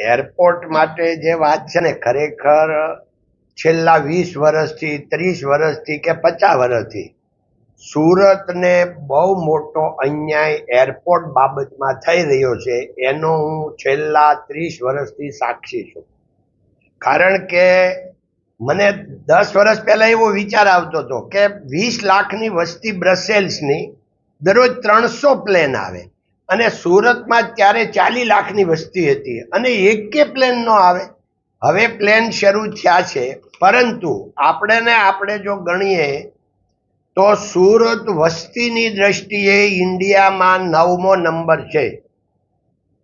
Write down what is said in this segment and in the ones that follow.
Airport માટે જે વાત છે ને, ખરેખર છેલ્લા વીસ વર્ષથી, ત્રીસ વર્ષથી કે પચાસ વર્ષથી સુરતને બહુ મોટો અન્યાય એરપોર્ટ બાબતમાં થઈ રહ્યો છે, એનો હું છેલ્લા ત્રીસ વર્ષથી સાક્ષી છું. કારણ કે મને દસ વર્ષ પહેલાં એવો વિચાર આવતો હતો કે વીસ લાખની વસ્તી બ્રસેલ્સની દરરોજ ત્રણસો પ્લેન આવે. અને સુરતમાં ત્યારે ચાલી લાખની વસ્તી હતી. અને એકે પ્લેન ન આવે. હવે પ્લેન શરૂ થયા છે. પરંતુ આપણે ને આપણે જો ગણીએ, તો સુરત વસ્તીની દ્રષ્ટિએ ઇન્ડિયામાં નવમો નંબર છે.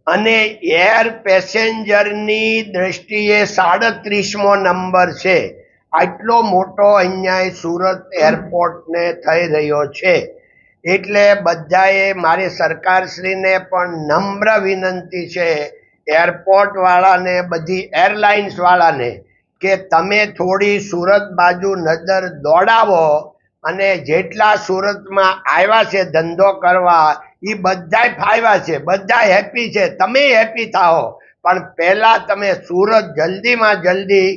અને એર પેસેન્જરની દ્રષ્ટિએ સાડત્રીસમો નંબર છે. આટલો મોટો અન્યાય સુરત એરપોર્ટને થઈ રહ્યો છે. એટલે બધાએ મારી સરકારશ્રીને પણ નમ્ર વિનંતી છે એરપોર્ટવાળાને, બધી એરલાઇન્સવાળાને કે તમે થોડી સુરત બાજુ નજર દોડાવો અને જેટલા સુરતમાં આવ્યા છે ધંધો કરવા એ બધાય ફાવ્યા છે બધા હેપી છે, તમે હેપી થાઓ. પણ પહેલાં તમે સુરત જલ્દીમાં જલ્દી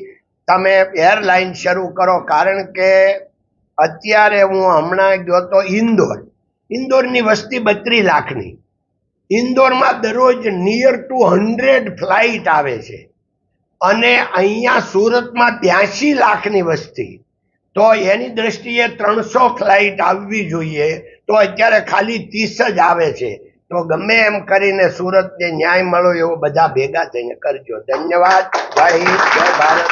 તમે એરલાઇન શરૂ કરો, કારણ કે અત્યારે હું હમણાં ગયો તો ઇન્દોર. ઇન્દોરની વસ્તી બત્રીસ લાખની. ઇન્દોરમાં દરરોજ નિયર ટુ હંડ્રેડ ફ્લાઇટ આવે છે. અને અહીંયા સુરતમાં ત્યાંસી લાખની વસ્તી. તો એની દ્રષ્ટિએ ત્રણસો ફ્લાઇટ આવવી જોઈએ. તો અત્યારે ખાલી ત્રીસ જ આવે છે. તો ગમે એમ કરીને સુરતને ન્યાય મળો એવો બધા ભેગા થઈને કરજો. ધન્યવાદ. હિન્દ, જય ભારત.